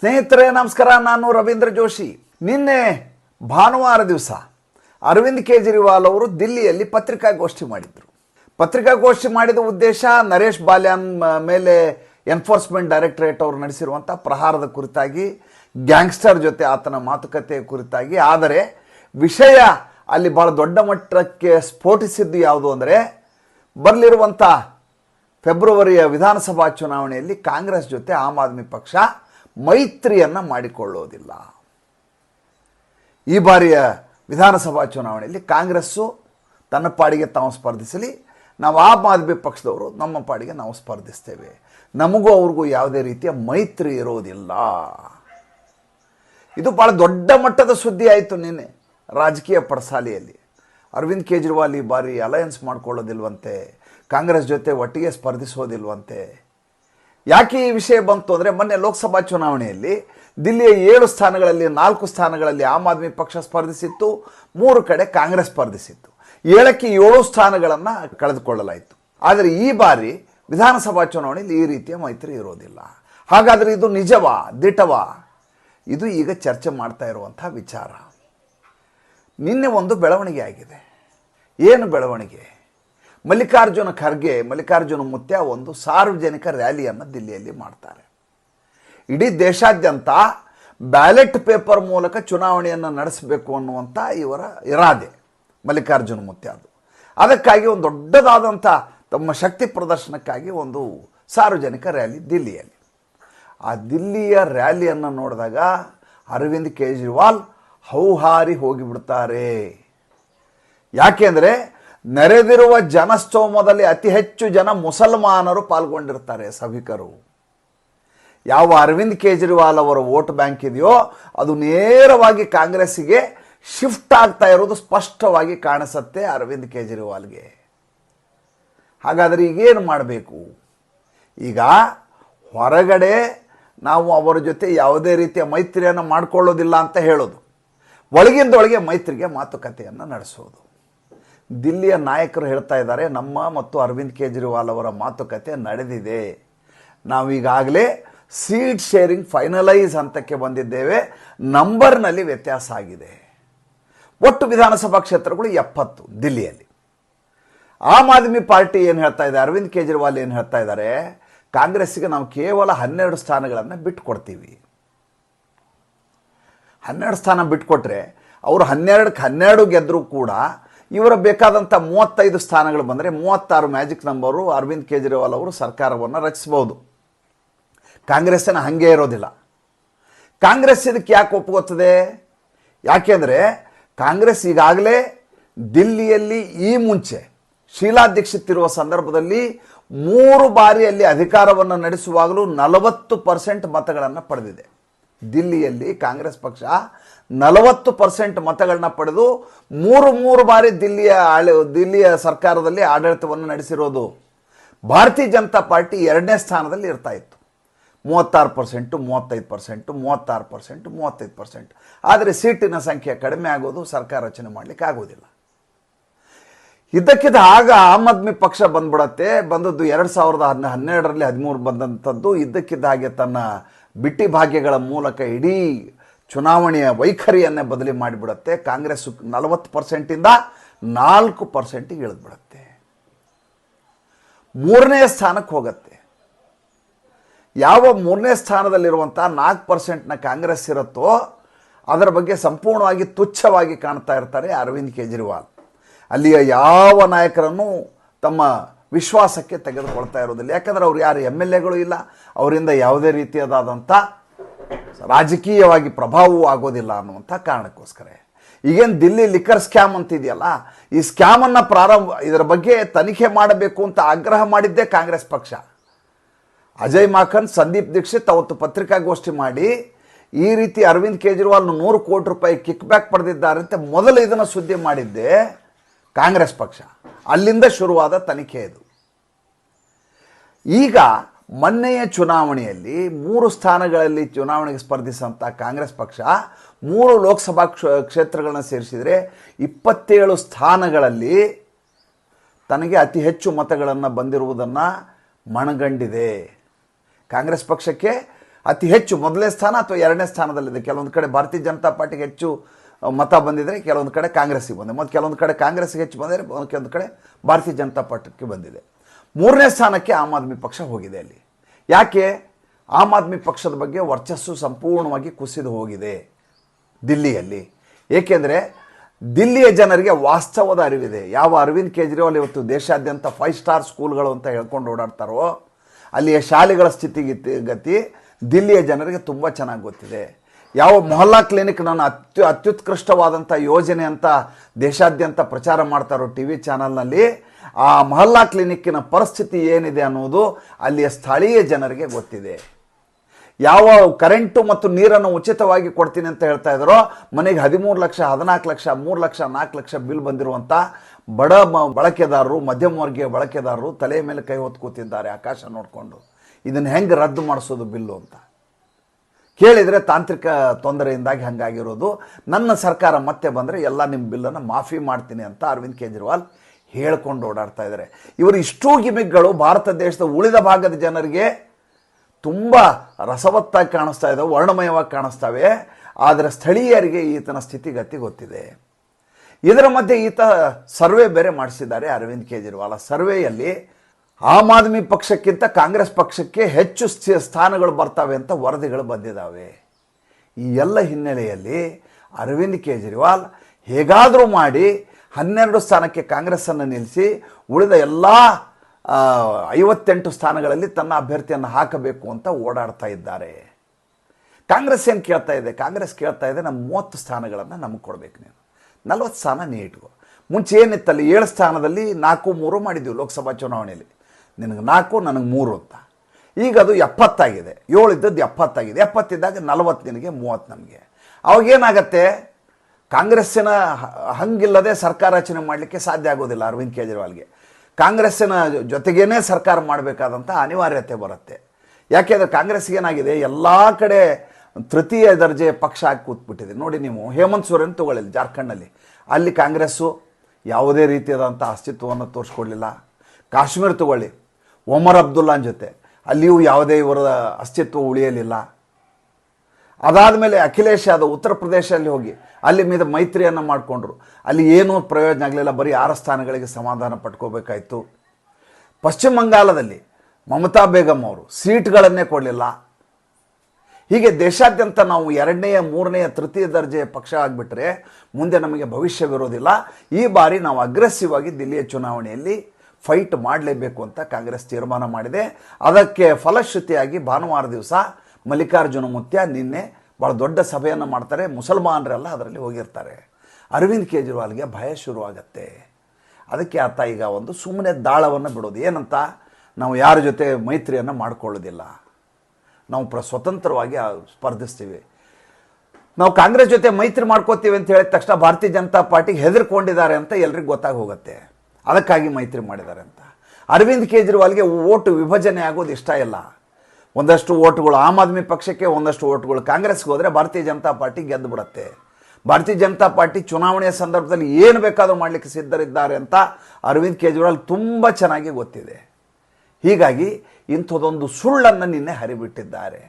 ಸ್ನೇಹಿತರೆ, ನಮಸ್ಕಾರ. ನಾನು ರವೀಂದ್ರ ಜೋಶಿ. ನಿನ್ನೆ ಭಾನುವಾರ ದಿವಸ ಅರವಿಂದ್ ಕೇಜ್ರಿವಾಲ್ ಅವರು ದಿಲ್ಲಿಯಲ್ಲಿ ಪತ್ರಿಕಾಗೋಷ್ಠಿ ಮಾಡಿದರು. ಪತ್ರಿಕಾಗೋಷ್ಠಿ ಮಾಡಿದ ಉದ್ದೇಶ ನರೇಶ್ ಬಾಲ್ಯಾನ್ ಮೇಲೆ ಎನ್ಫೋರ್ಸ್ಮೆಂಟ್ ಡೈರೆಕ್ಟರೇಟ್ ಅವರು ನಡೆಸಿರುವಂಥ ಪ್ರಹಾರದ ಕುರಿತಾಗಿ, ಗ್ಯಾಂಗ್ಸ್ಟರ್ ಜೊತೆ ಆತನ ಮಾತುಕತೆಯ ಕುರಿತಾಗಿ. ಆದರೆ ವಿಷಯ ಅಲ್ಲಿ ಬಹಳ ದೊಡ್ಡ ಮಟ್ಟಕ್ಕೆ ಸ್ಫೋಟಿಸಿದ್ದು ಯಾವುದು ಅಂದರೆ ಬರಲಿರುವಂಥ ಫೆಬ್ರವರಿಯ ವಿಧಾನಸಭಾ ಚುನಾವಣೆಯಲ್ಲಿ ಕಾಂಗ್ರೆಸ್ ಜೊತೆ ಆಮ್ ಆದ್ಮಿ ಪಕ್ಷ ಮೈತ್ರಿಯನ್ನು ಮಾಡಿಕೊಳ್ಳೋದಿಲ್ಲ. ಈ ಬಾರಿಯ ವಿಧಾನಸಭಾ ಚುನಾವಣೆಯಲ್ಲಿ ಕಾಂಗ್ರೆಸ್ಸು ತನ್ನ ಪಾಡಿಗೆ ತಾವು ಸ್ಪರ್ಧಿಸಲಿ, ನಾವು ಆಮ್ ಆದ್ಮಿ ಪಕ್ಷದವರು ನಮ್ಮ ಪಾಡಿಗೆ ನಾವು ಸ್ಪರ್ಧಿಸ್ತೇವೆ. ನಮಗೂ ಅವ್ರಿಗೂ ಯಾವುದೇ ರೀತಿಯ ಮೈತ್ರಿ ಇರೋದಿಲ್ಲ. ಇದು ಭಾಳ ದೊಡ್ಡ ಮಟ್ಟದ ಸುದ್ದಿ ಆಯಿತು ನಿನ್ನೆ ರಾಜಕೀಯ ಪಡಸಾಲೆಯಲ್ಲಿ. ಅರವಿಂದ್ ಕೇಜ್ರಿವಾಲ್ ಈ ಬಾರಿ ಅಲಯನ್ಸ್ ಮಾಡ್ಕೊಳ್ಳೋದಿಲ್ವಂತೆ, ಕಾಂಗ್ರೆಸ್ ಜೊತೆ ಒಟ್ಟಿಗೆ ಸ್ಪರ್ಧಿಸೋದಿಲ್ವಂತೆ. ಯಾಕೆ ಈ ವಿಷಯ ಬಂತು ಅಂದರೆ ಮೊನ್ನೆ ಲೋಕಸಭಾ ಚುನಾವಣೆಯಲ್ಲಿ ದಿಲ್ಲಿಯ ಏಳು ಸ್ಥಾನಗಳಲ್ಲಿ ನಾಲ್ಕು ಸ್ಥಾನಗಳಲ್ಲಿ ಆಮ್ ಆದ್ಮಿ ಪಕ್ಷ ಸ್ಪರ್ಧಿಸಿತ್ತು, ಮೂರು ಕಡೆ ಕಾಂಗ್ರೆಸ್ ಸ್ಪರ್ಧಿಸಿತ್ತು. ಏಳಕ್ಕೆ ಏಳು ಸ್ಥಾನಗಳನ್ನು ಕಳೆದುಕೊಳ್ಳಲಾಯಿತು. ಆದರೆ ಈ ಬಾರಿ ವಿಧಾನಸಭಾ ಚುನಾವಣೆಯಲ್ಲಿ ಈ ರೀತಿಯ ಮೈತ್ರಿ ಇರೋದಿಲ್ಲ. ಹಾಗಾದರೆ ಇದು ನಿಜವಾ, ದಿಟವಾ? ಇದು ಈಗ ಚರ್ಚೆ ಮಾಡ್ತಾ ಇರುವಂಥ ವಿಚಾರ. ನಿನ್ನೆ ಒಂದು ಬೆಳವಣಿಗೆ ಆಗಿದೆ. ಏನು ಬೆಳವಣಿಗೆ? ಮಲ್ಲಿಕಾರ್ಜುನ ಖರ್ಗೆ, ಮಲ್ಲಿಕಾರ್ಜುನ ಮುತ್ಯ ಒಂದು ಸಾರ್ವಜನಿಕ ರ್ಯಾಲಿಯನ್ನು ದಿಲ್ಲಿಯಲ್ಲಿ ಮಾಡ್ತಾರೆ. ಇಡೀ ದೇಶಾದ್ಯಂತ ಬ್ಯಾಲೆಟ್ ಪೇಪರ್ ಮೂಲಕ ಚುನಾವಣೆಯನ್ನು ನಡೆಸಬೇಕು ಅನ್ನುವಂಥ ಇವರ ಇರಾದೆ, ಮಲ್ಲಿಕಾರ್ಜುನ ಮುತ್ಯಾದು ಅದಕ್ಕಾಗಿ ಒಂದು ದೊಡ್ಡದಾದಂಥ ತಮ್ಮ ಶಕ್ತಿ ಪ್ರದರ್ಶನಕ್ಕಾಗಿ ಒಂದು ಸಾರ್ವಜನಿಕ ರ್ಯಾಲಿ ದಿಲ್ಲಿಯಲ್ಲಿ. ಆ ದಿಲ್ಲಿಯ ರ್ಯಾಲಿಯನ್ನು ನೋಡಿದಾಗ ಅರವಿಂದ್ ಕೇಜ್ರಿವಾಲ್ ಹೌಹಾರಿ ಹೋಗಿಬಿಡ್ತಾರೆ. ಯಾಕೆಂದರೆ ನೆರೆದಿರುವ ಜನಸ್ತೋಮದಲ್ಲಿ ಅತಿ ಹೆಚ್ಚು ಜನ ಮುಸಲ್ಮಾನರು ಪಾಲ್ಗೊಂಡಿರ್ತಾರೆ ಸಭಿಕರು. ಯಾವ ಅರವಿಂದ್ ಕೇಜ್ರಿವಾಲ್ ಅವರ ವೋಟ್ ಬ್ಯಾಂಕ್ ಇದೆಯೋ, ಅದು ನೇರವಾಗಿ ಕಾಂಗ್ರೆಸ್ಸಿಗೆ ಶಿಫ್ಟ್ ಆಗ್ತಾ ಇರೋದು ಸ್ಪಷ್ಟವಾಗಿ ಕಾಣಿಸುತ್ತೆ ಅರವಿಂದ್ ಕೇಜ್ರಿವಾಲ್ಗೆ. ಹಾಗಾದರೆ ಈಗೇನು ಮಾಡಬೇಕು? ಈಗ ಹೊರಗಡೆ ನಾವು ಅವರ ಜೊತೆ ಯಾವುದೇ ರೀತಿಯ ಮೈತ್ರಿಯನ್ನು ಮಾಡಿಕೊಳ್ಳೋದಿಲ್ಲ ಅಂತ ಹೇಳೋದು. ಒಳಗಿಂದೊಳಗೆ ಮೈತ್ರಿಗೆ ಮಾತುಕತೆಯನ್ನು ನಡೆಸೋದು. ದಿಲ್ಲಿಯ ನಾಯಕರು ಹೇಳ್ತಾ ಇದ್ದಾರೆ, ನಮ್ಮ ಮತ್ತು ಅರವಿಂದ್ ಕೇಜ್ರಿವಾಲ್ ಅವರ ಮಾತುಕತೆ ನಡೆದಿದೆ. ನಾವೀಗಾಗಲೇ ಸೀಟ್ ಶೇರಿಂಗ್ ಫೈನಲೈಸ್ ಹಂತಕ್ಕೆ ಬಂದಿದ್ದೇವೆ, ನಂಬರ್ನಲ್ಲಿ ವ್ಯತ್ಯಾಸ ಆಗಿದೆ. ಒಟ್ಟು ವಿಧಾನಸಭಾ ಕ್ಷೇತ್ರಗಳು ಎಪ್ಪತ್ತು ದಿಲ್ಲಿಯಲ್ಲಿ. ಆಮ್ ಆದ್ಮಿ ಪಾರ್ಟಿ ಏನು ಹೇಳ್ತಾ ಇದೆ, ಅರವಿಂದ್ ಕೇಜ್ರಿವಾಲ್ ಏನು ಹೇಳ್ತಾ ಇದ್ದಾರೆ, ಕಾಂಗ್ರೆಸ್ಸಿಗೆ ನಾವು ಕೇವಲ ಹನ್ನೆರಡು ಸ್ಥಾನಗಳನ್ನು ಬಿಟ್ಟುಕೊಡ್ತೀವಿ ಹನ್ನೆರಡು ಸ್ಥಾನ ಬಿಟ್ಕೊಟ್ರೆ, ಅವರು ಹನ್ನೆರಡಕ್ಕೆ ಹನ್ನೆರಡು ಗೆದ್ದರೂ ಕೂಡ ಇವರ ಬೇಕಾದಂಥ ಮೂವತ್ತೈದು ಸ್ಥಾನಗಳು ಬಂದರೆ ಮೂವತ್ತಾರು ಮ್ಯಾಜಿಕ್ ನಂಬರು, ಅರವಿಂದ್ ಕೇಜ್ರಿವಾಲ್ ಅವರು ಸರ್ಕಾರವನ್ನು ರಚಿಸಬಹುದು. ಕಾಂಗ್ರೆಸ್ಸಿನ ಹಾಗೆ ಇರೋದಿಲ್ಲ. ಕಾಂಗ್ರೆಸ್ ಇದಕ್ಕೆ ಯಾಕೆ ಒಪ್ಪುಗೊತ್ತದೆ ಯಾಕೆಂದರೆ ಕಾಂಗ್ರೆಸ್ ಈಗಾಗಲೇ ದಿಲ್ಲಿಯಲ್ಲಿ ಈ ಮುಂಚೆ ಶೀಲಾ ಸಂದರ್ಭದಲ್ಲಿ ಮೂರು ಬಾರಿ ಅಲ್ಲಿ ಅಧಿಕಾರವನ್ನು ನಡೆಸುವಾಗಲೂ ನಲವತ್ತು ಪರ್ಸೆಂಟ್ ಮತಗಳನ್ನು ಪಡೆದಿದೆ. ದಿಲ್ಲಿಯಲ್ಲಿ ಕಾಂಗ್ರೆಸ್ ಪಕ್ಷ ನಲವತ್ತು ಪರ್ಸೆಂಟ್ ಮತಗಳನ್ನ ಪಡೆದು ಮೂರು ಮೂರು ಬಾರಿ ದಿಲ್ಲಿಯ ಆಳೆ, ದಿಲ್ಲಿಯ ಸರ್ಕಾರದಲ್ಲಿ ಆಡಳಿತವನ್ನು ನಡೆಸಿರೋದು. ಭಾರತೀಯ ಜನತಾ ಪಾರ್ಟಿ ಎರಡನೇ ಸ್ಥಾನದಲ್ಲಿ ಇರ್ತಾ ಇತ್ತು. ಮೂವತ್ತಾರು ಪರ್ಸೆಂಟು, ಮೂವತ್ತೈದು ಪರ್ಸೆಂಟು, ಮೂವತ್ತಾರು ಪರ್ಸೆಂಟು, ಮೂವತ್ತೈದು ಪರ್ಸೆಂಟ್. ಆದರೆ ಸೀಟಿನ ಸಂಖ್ಯೆ ಕಡಿಮೆ ಆಗೋದು ಸರ್ಕಾರ ರಚನೆ ಮಾಡಲಿಕ್ಕೆ ಆಗೋದಿಲ್ಲ. ಇದ್ದಕ್ಕಿದ್ದ ಆಗ ಆಮ್ ಆದ್ಮಿ ಪಕ್ಷ ಬಂದ್ಬಿಡತ್ತೆ. ಬಂದದ್ದು ಎರಡು ಸಾವಿರದ ಹದಿನ, ಹನ್ನೆರಡರಲ್ಲಿ ಹದಿಮೂರು ಬಂದಂಥದ್ದು ಇದ್ದಕ್ಕಿದ್ದ ಹಾಗೆ ತನ್ನ ಬಿಟ್ಟಿ ಭಾಗ್ಯಗಳ ಮೂಲಕ ಇಡೀ ಚುನಾವಣೆಯ ವೈಖರಿಯನ್ನೇ ಬದಲಿ ಮಾಡಿಬಿಡುತ್ತೆ. ಕಾಂಗ್ರೆಸ್ ನಲವತ್ತು ಪರ್ಸೆಂಟಿಂದ ನಾಲ್ಕು ಪರ್ಸೆಂಟಿಗೆ ಇಳಿದ್ಬಿಡುತ್ತೆ. ಮೂರನೇ ಸ್ಥಾನಕ್ಕೆ ಹೋಗುತ್ತೆ. ಯಾವ ಮೂರನೇ ಸ್ಥಾನದಲ್ಲಿರುವಂಥ ನಾಲ್ಕು ಪರ್ಸೆಂಟ್ನ ಕಾಂಗ್ರೆಸ್ ಇರುತ್ತೋ ಅದರ ಬಗ್ಗೆ ಸಂಪೂರ್ಣವಾಗಿ ತುಚ್ಛವಾಗಿ ಕಾಣ್ತಾ ಇರ್ತಾರೆ ಅರವಿಂದ್ ಕೇಜ್ರಿವಾಲ್. ಅಲ್ಲಿಯ ಯಾವ ನಾಯಕರನ್ನು ತಮ್ಮ ವಿಶ್ವಾಸಕ್ಕೆ ತೆಗೆದುಕೊಳ್ತಾ ಇರೋದಿಲ್ಲ ಯಾಕಂದರೆ ಅವ್ರು ಯಾರು ಎಂ ಎಲ್ ಎಗಳು ಇಲ್ಲ, ಅವರಿಂದ ಯಾವುದೇ ರೀತಿಯಾದಂಥ ರಾಜಕೀಯವಾಗಿ ಪ್ರಭಾವವೂ ಆಗೋದಿಲ್ಲ ಅನ್ನುವಂಥ ಕಾರಣಕ್ಕೋಸ್ಕರ. ಈಗೇನು ದಿಲ್ಲಿ ಲಿಕ್ಕರ್ ಸ್ಕ್ಯಾಮ್ ಅಂತಿದೆಯಲ್ಲ, ಈ ಸ್ಕ್ಯಾಮನ್ನು ಪ್ರಾರಂಭ, ಇದರ ಬಗ್ಗೆ ತನಿಖೆ ಮಾಡಬೇಕು ಅಂತ ಆಗ್ರಹ ಮಾಡಿದ್ದೇ ಕಾಂಗ್ರೆಸ್ ಪಕ್ಷ. ಅಜಯ್ ಮಾಖನ್ ಸಂದೀಪ್ ದೀಕ್ಷಿತ್ ಅವತ್ತು ಪತ್ರಿಕಾಗೋಷ್ಠಿ ಮಾಡಿ, ಈ ರೀತಿ ಅರವಿಂದ್ ಕೇಜ್ರಿವಾಲ್ ನೂರು ಕೋಟಿ ರೂಪಾಯಿ ಕಿಕ್ ಬ್ಯಾಕ್ ಪಡೆದಿದ್ದಾರೆ ಅಂತ ಮೊದಲು ಇದನ್ನು ಸುದ್ದಿ ಮಾಡಿದ್ದೆ ಕಾಂಗ್ರೆಸ್ ಪಕ್ಷ. ಅಲ್ಲಿಂದ ಶುರುವಾದ ತನಿಖೆ ಇದು. ಈಗ ಮೊನ್ನೆಯ ಚುನಾವಣೆಯಲ್ಲಿ ಮೂರು ಸ್ಥಾನಗಳಲ್ಲಿ ಚುನಾವಣೆಗೆ ಸ್ಪರ್ಧಿಸಿದಂಥ ಕಾಂಗ್ರೆಸ್ ಪಕ್ಷ ಮೂರು ಲೋಕಸಭಾ ಕ್ಷೇತ್ರಗಳನ್ನು ಸೇರಿಸಿದರೆ ಇಪ್ಪತ್ತೇಳು ಸ್ಥಾನಗಳಲ್ಲಿ ತನಗೆ ಅತಿ ಹೆಚ್ಚು ಮತಗಳನ್ನು ಬಂದಿರುವುದನ್ನು ಮಣಗಂಡಿದೆ. ಕಾಂಗ್ರೆಸ್ ಪಕ್ಷಕ್ಕೆ ಅತಿ ಹೆಚ್ಚು ಮೊದಲನೇ ಸ್ಥಾನ ಅಥವಾ ಎರಡನೇ ಸ್ಥಾನದಲ್ಲಿದೆ. ಕೆಲವೊಂದು ಕಡೆ ಭಾರತೀಯ ಜನತಾ ಪಾರ್ಟಿಗೆ ಹೆಚ್ಚು ಮತ ಬಂದಿದ್ರೆ ಕೆಲವೊಂದು ಕಡೆ ಕಾಂಗ್ರೆಸ್ಸಿಗೆ ಬಂದಿದೆ. ಮತ್ತು ಕೆಲವೊಂದು ಕಡೆ ಕಾಂಗ್ರೆಸ್ಗೆ ಹೆಚ್ಚು ಬಂದರೆ ಕೆಲವೊಂದು ಕಡೆ ಭಾರತೀಯ ಜನತಾ ಪಾರ್ಟಿಗೆ ಬಂದಿದೆ. ಮೂರನೇ ಸ್ಥಾನಕ್ಕೆ ಆಮ್ ಆದ್ಮಿ ಪಕ್ಷ ಹೋಗಿದೆ ಅಲ್ಲಿ. ಯಾಕೆ? ಆಮ್ ಆದ್ಮಿ ಪಕ್ಷದ ಬಗ್ಗೆ ವರ್ಚಸ್ಸು ಸಂಪೂರ್ಣವಾಗಿ ಕುಸಿದು ಹೋಗಿದೆ ದಿಲ್ಲಿಯಲ್ಲಿ. ಏಕೆಂದರೆ ದಿಲ್ಲಿಯ ಜನರಿಗೆ ವಾಸ್ತವದ ಅರಿವಿದೆ. ಯಾವ ಅರವಿಂದ್ ಕೇಜ್ರಿವಾಲ್ ಇವತ್ತು ದೇಶಾದ್ಯಂತ ಫೈವ್ ಸ್ಟಾರ್ ಸ್ಕೂಲ್ಗಳು ಅಂತ ಹೇಳ್ಕೊಂಡು ಓಡಾಡ್ತಾರೋ, ಅಲ್ಲಿಯ ಶಾಲೆಗಳ ಸ್ಥಿತಿಗತಿ, ಗತಿ ದಿಲ್ಲಿಯ ಜನರಿಗೆ ತುಂಬ ಚೆನ್ನಾಗಿ ಗೊತ್ತಿದೆ. ಯಾವ ಮೊಹಲ್ಲಾ ಕ್ಲಿನಿಕ್ ನಾನು ಅತ್ಯು ಅತ್ಯುತ್ಕೃಷ್ಟವಾದಂಥ ಯೋಜನೆ ಅಂತ ದೇಶಾದ್ಯಂತ ಪ್ರಚಾರ ಮಾಡ್ತಾರೋ ಟಿ ವಿ ಚಾನಲ್ನಲ್ಲಿ, ಆ ಮೊಹಲ್ಲಾ ಕ್ಲಿನಿಕ್ಕಿನ ಪರಿಸ್ಥಿತಿ ಏನಿದೆ ಅನ್ನೋದು ಅಲ್ಲಿಯ ಸ್ಥಳೀಯ ಜನರಿಗೆ ಗೊತ್ತಿದೆ. ಯಾವ ಕರೆಂಟು ಮತ್ತು ನೀರನ್ನು ಉಚಿತವಾಗಿ ಕೊಡ್ತೀನಿ ಅಂತ ಹೇಳ್ತಾ ಇದ್ದಾರೋ, ಮನೆಗೆ ಹದಿಮೂರು ಲಕ್ಷ, ಹದಿನಾಲ್ಕು ಲಕ್ಷ, ಮೂರು ಲಕ್ಷ, ನಾಲ್ಕು ಲಕ್ಷ ಬಿಲ್ ಬಂದಿರುವಂಥ ಬಡ ಬಳಕೆದಾರರು, ಮಧ್ಯಮ ವರ್ಗೀಯ ಬಳಕೆದಾರರು ತಲೆ ಮೇಲೆ ಕೈ ಹೊತ್ತು ಕೂತಿದ್ದಾರೆ ಆಕಾಶ ನೋಡಿಕೊಂಡು. ಇದನ್ನು ಹೆಂಗೆ ರದ್ದು ಮಾಡಿಸೋದು ಬಿಲ್ಲು ಅಂತ. ಕೇಳಿದರೆ ತಾಂತ್ರಿಕ ತೊಂದರೆಯಿಂದಾಗಿ ಹಂಗಾಗಿರೋದು. ನನ್ನ ಸರ್ಕಾರ ಮತ್ತೆ ಬಂದರೆ ಎಲ್ಲ ನಿಮ್ಮ ಬಿಲ್ಲನ್ನು ಮಾಫಿ ಮಾಡ್ತೀನಿ ಅಂತ ಅರವಿಂದ್ ಕೇಜ್ರಿವಾಲ್ ಹೇಳ್ಕೊಂಡು ಓಡಾಡ್ತಾ ಇದ್ದಾರೆ ಇವರು ಇಷ್ಟೂ ಗಿಮಿಕ್ಗಳು ಭಾರತ ದೇಶದ ಉಳಿದ ಭಾಗದ ಜನರಿಗೆ ತುಂಬ ರಸವತ್ತಾಗಿ ಕಾಣಿಸ್ತಾ ಇದ್ದಾವೆ ವರ್ಣಮಯವಾಗಿ ಕಾಣಿಸ್ತವೆ. ಆದರೆ ಸ್ಥಳೀಯರಿಗೆ ಈತನ ಸ್ಥಿತಿಗತಿ ಗೊತ್ತಿದೆ. ಇದರ ಮಧ್ಯೆ ಈತ ಸರ್ವೆ ಬೇರೆ ಮಾಡಿಸಿದ್ದಾರೆ ಅರವಿಂದ್ ಕೇಜ್ರಿವಾಲ್. ಸರ್ವೆಯಲ್ಲಿ ಆಮ್ ಆದ್ಮಿ ಪಕ್ಷಕ್ಕಿಂತ ಕಾಂಗ್ರೆಸ್ ಪಕ್ಷಕ್ಕೆ ಹೆಚ್ಚು ಸ್ಥಿ- ಸ್ಥಾನಗಳು ಬರ್ತವೆ ಅಂತ ವರದಿಗಳು ಬಂದಿದ್ದಾವೆ ಈ ಎಲ್ಲ ಹಿನ್ನೆಲೆಯಲ್ಲಿ ಅರವಿಂದ್ ಕೇಜ್ರಿವಾಲ್ ಹೇಗಾದರೂ ಮಾಡಿ ಹನ್ನೆರಡು ಸ್ಥಾನಕ್ಕೆ ಕಾಂಗ್ರೆಸ್ಸನ್ನು ನಿಲ್ಲಿಸಿ ಉಳಿದ ಎಲ್ಲ ಐವತ್ತೆಂಟು ಸ್ಥಾನಗಳಲ್ಲಿ ತನ್ನ ಅಭ್ಯರ್ಥಿಯನ್ನು ಹಾಕಬೇಕು ಅಂತ ಓಡಾಡ್ತಾ ಇದ್ದಾರೆ. ಕಾಂಗ್ರೆಸ್ ಏನು ಕೇಳ್ತಾ ಇದೆ? ಕಾಂಗ್ರೆಸ್ ಕೇಳ್ತಾ ಇದೆ ನಮ್ಮ ಮೂವತ್ತು ಸ್ಥಾನಗಳನ್ನು ನಮಗೆ ಕೊಡಬೇಕು ನೀವು ನಲ್ವತ್ತು ಸ್ಥಾನ ನೀ ಇಟ್ಕೋ. ಮುಂಚೆ ಏನಿತ್ತಲ್ಲಿ? ಏಳು ಸ್ಥಾನದಲ್ಲಿ ನಾಲ್ಕು ಮೂರು ಮಾಡಿದ್ದೀವಿ ಲೋಕಸಭಾ ಚುನಾವಣೆಯಲ್ಲಿ. ನಿನಗೆ ನಾಲ್ಕು, ನನಗೆ ಮೂರು ಅಂತ. ಈಗ ಅದು ಎಪ್ಪತ್ತಾಗಿದೆ. ಏಳು ಇದ್ದದ್ದು ಎಪ್ಪತ್ತಾಗಿದೆ. ಎಪ್ಪತ್ತಿದ್ದಾಗ ನಲವತ್ತು ನಿನಗೆ, ಮೂವತ್ತು ನಮಗೆ. ಅವಾಗೇನಾಗತ್ತೆ ಕಾಂಗ್ರೆಸ್ಸಿನ ಹಂಗಿಲ್ಲದೆ ಸರ್ಕಾರ ರಚನೆ ಮಾಡಲಿಕ್ಕೆ ಸಾಧ್ಯ ಆಗೋದಿಲ್ಲ ಅರವಿಂದ್ ಕೇಜ್ರಿವಾಲ್ಗೆ. ಕಾಂಗ್ರೆಸ್ಸಿನ ಜೊತೆಗೇನೆ ಸರ್ಕಾರ ಮಾಡಬೇಕಾದಂಥ ಅನಿವಾರ್ಯತೆ ಬರುತ್ತೆ. ಯಾಕೆಂದರೆ ಕಾಂಗ್ರೆಸ್ಗೆ ಏನಾಗಿದೆ? ಎಲ್ಲ ಕಡೆ ತೃತೀಯ ದರ್ಜೆ ಪಕ್ಷ ಹಾಕಿ ಕೂತ್ಬಿಟ್ಟಿದೆ. ನೋಡಿ ನೀವು, ಹೇಮಂತ್ ಸೊರೇನ್ ತಗೊಳ್ಳಿ ಜಾರ್ಖಂಡ್ನಲ್ಲಿ. ಅಲ್ಲಿ ಕಾಂಗ್ರೆಸ್ಸು ಯಾವುದೇ ರೀತಿಯಾದಂಥ ಅಸ್ತಿತ್ವವನ್ನು ತೋರಿಸ್ಕೊಡ್ಲಿಲ್ಲ. ಕಾಶ್ಮೀರ ತಗೊಳ್ಳಿ. ಒಮರ್ ಅಬ್ದುಲ್ಲಾನ್ ಜೊತೆ. ಅಲ್ಲಿಯೂ ಯಾವುದೇ ಇವರ ಅಸ್ತಿತ್ವ ಉಳಿಯಲಿಲ್ಲ. ಅದಾದ ಮೇಲೆ ಅಖಿಲೇಶ್ ಯಾದವ್ ಉತ್ತರ ಪ್ರದೇಶದಲ್ಲಿ ಹೋಗಿ ಅಲ್ಲಿ ಮೀದ ಮೈತ್ರಿಯನ್ನು ಮಾಡಿಕೊಂಡ್ರು. ಅಲ್ಲಿ ಏನೂ ಪ್ರಯೋಜನ ಆಗಲಿಲ್ಲ. ಬರೀ ಆರು ಸ್ಥಾನಗಳಿಗೆ ಸಮಾಧಾನ ಪಟ್ಕೋಬೇಕಾಯಿತು ಪಶ್ಚಿಮ ಬಂಗಾಲದಲ್ಲಿ ಮಮತಾ ಬೇಗಂ ಅವರು ಸೀಟ್ಗಳನ್ನೇ ಕೊಡಲಿಲ್ಲ. ಹೀಗೆ ದೇಶಾದ್ಯಂತ ನಾವು ಎರಡನೆಯ, ಮೂರನೆಯ, ತೃತೀಯ ದರ್ಜೆಯ ಪಕ್ಷ ಆಗಿಬಿಟ್ರೆ ಮುಂದೆ ನಮಗೆ ಭವಿಷ್ಯವಿರೋದಿಲ್ಲ ಈ ಬಾರಿ ನಾವು ಅಗ್ರೆಸಿವ್ ಆಗಿ ದಿಲ್ಲಿಯ ಚುನಾವಣೆಯಲ್ಲಿ ಫೈಟ್ ಮಾಡಲೇಬೇಕು ಅಂತ ಕಾಂಗ್ರೆಸ್ ತೀರ್ಮಾನ ಮಾಡಿದೆ. ಅದಕ್ಕೆ ಫಲಶ್ರುತಿಯಾಗಿ ಭಾನುವಾರ ದಿವಸ ಮಲ್ಲಿಕಾರ್ಜುನ ಮುತ್ಯ ನಿನ್ನೆ ಭಾಳ ದೊಡ್ಡ ಸಭೆಯನ್ನು ಮಾಡ್ತಾರೆ. ಮುಸಲ್ಮಾನರೆಲ್ಲ ಅದರಲ್ಲಿ ಹೋಗಿರ್ತಾರೆ. ಅರವಿಂದ್ ಕೇಜ್ರಿವಾಲ್ಗೆ ಭಯ ಶುರುವಾಗತ್ತೆ. ಅದಕ್ಕೆ ಆತ ಈಗ ಒಂದು ಸುಮ್ಮನೆ ದಾಳವನ್ನು ಬಿಡೋದು. ಏನಂತ? ನಾವು ಯಾರ ಜೊತೆ ಮೈತ್ರಿಯನ್ನು ಮಾಡಿಕೊಳ್ಳೋದಿಲ್ಲ. ನಾವು ಪ್ರ ಸ್ವತಂತ್ರವಾಗಿ ಸ್ಪರ್ಧಿಸ್ತೀವಿ. ನಾವು ಕಾಂಗ್ರೆಸ್ ಜೊತೆ ಮೈತ್ರಿ ಮಾಡ್ಕೋತೀವಿ ಅಂತ ಹೇಳಿದ ತಕ್ಷಣ ಭಾರತೀಯ ಜನತಾ ಪಾರ್ಟಿಗೆ ಹೆದರ್ಕೊಂಡಿದ್ದಾರೆ ಅಂತ ಎಲ್ರಿಗೂ ಗೊತ್ತಾಗಿ ಹೋಗುತ್ತೆ. ಅದಕ್ಕಾಗಿ ಮೈತ್ರಿ ಮಾಡಿದ್ದಾರೆ ಅಂತ. ಅರವಿಂದ್ ಕೇಜ್ರಿವಾಲ್ಗೆ ಓಟು ವಿಭಜನೆ ಆಗೋದು ಇಷ್ಟ ಇಲ್ಲ. ಒಂದಷ್ಟು ಓಟುಗಳು ಆಮ್ ಆದ್ಮಿ ಪಕ್ಷಕ್ಕೆ, ಒಂದಷ್ಟು ಓಟುಗಳು ಕಾಂಗ್ರೆಸ್ಗೆ ಹೋದರೆ ಭಾರತೀಯ ಜನತಾ ಪಾರ್ಟಿ ಗೆದ್ದು ಬಿಡುತ್ತೆ ಭಾರತೀಯ ಜನತಾ ಪಾರ್ಟಿ ಚುನಾವಣೆಯ ಸಂದರ್ಭದಲ್ಲಿ ಏನು ಬೇಕಾದರೂ ಮಾಡಲಿಕ್ಕೆ ಸಿದ್ಧರಿದ್ದಾರೆ ಅಂತ ಅರವಿಂದ್ ಕೇಜ್ರಿವಾಲ್ ತುಂಬ ಚೆನ್ನಾಗಿ ಗೊತ್ತಿದೆ. ಹೀಗಾಗಿ ಇಂಥದ್ದೊಂದು ಸುಳ್ಳನ್ನು ನಿನ್ನೆ ಹರಿಬಿಟ್ಟಿದ್ದಾರೆ.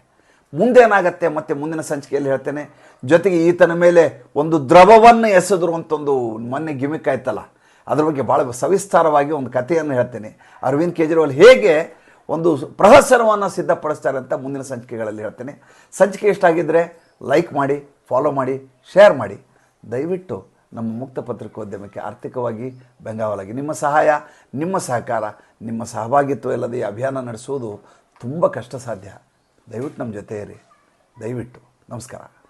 ಮುಂದೇನಾಗತ್ತೆ ಮತ್ತೆ ಮುಂದಿನ ಸಂಚಿಕೆಯಲ್ಲಿ ಹೇಳ್ತೇನೆ. ಜೊತೆಗೆ ಈತನ ಮೇಲೆ ಒಂದು ದ್ರವವನ್ನು ಎಸೆದ್ರು ಅಂತ ಒಂದು ಮೊನ್ನೆ ಗಿಮಿಕ್ ಆಯ್ತಲ್ಲ. ಅದ್ರ ಬಗ್ಗೆ ಭಾಳ ಸವಿಸ್ತಾರವಾಗಿ ಒಂದು ಕಥೆಯನ್ನು ಹೇಳ್ತೇನೆ. ಅರವಿಂದ್ ಕೇಜ್ರಿವಾಲ್ ಹೇಗೆ ಒಂದು ಪ್ರಹಸನವನ್ನು ಸಿದ್ಧಪಡಿಸ್ತಾರೆ ಅಂತ ಮುಂದಿನ ಸಂಚಿಕೆಗಳಲ್ಲಿ ಹೇಳ್ತೇನೆ. ಸಂಚಿಕೆ ಇಷ್ಟ ಆಗಿದ್ದರೆ ಲೈಕ್ ಮಾಡಿ ಫಾಲೋ ಮಾಡಿ ಶೇರ್ ಮಾಡಿ. ದಯವಿಟ್ಟು ನಮ್ಮ ಮುಕ್ತ ಪತ್ರಿಕೋದ್ಯಮಕ್ಕೆ ಆರ್ಥಿಕವಾಗಿ ಬೆಂಗಾವಲಾಗಿ. ನಿಮ್ಮ ಸಹಾಯ, ನಿಮ್ಮ ಸಹಕಾರ, ನಿಮ್ಮ ಸಹಭಾಗಿತ್ವ ಇಲ್ಲದೆ ಈ ಅಭಿಯಾನ ನಡೆಸುವುದು ತುಂಬ ಕಷ್ಟ ಸಾಧ್ಯ ದಯವಿಟ್ಟು ನಮ್ಮ ಜೊತೆ ಇರಿ. ದಯವಿಟ್ಟು. ನಮಸ್ಕಾರ.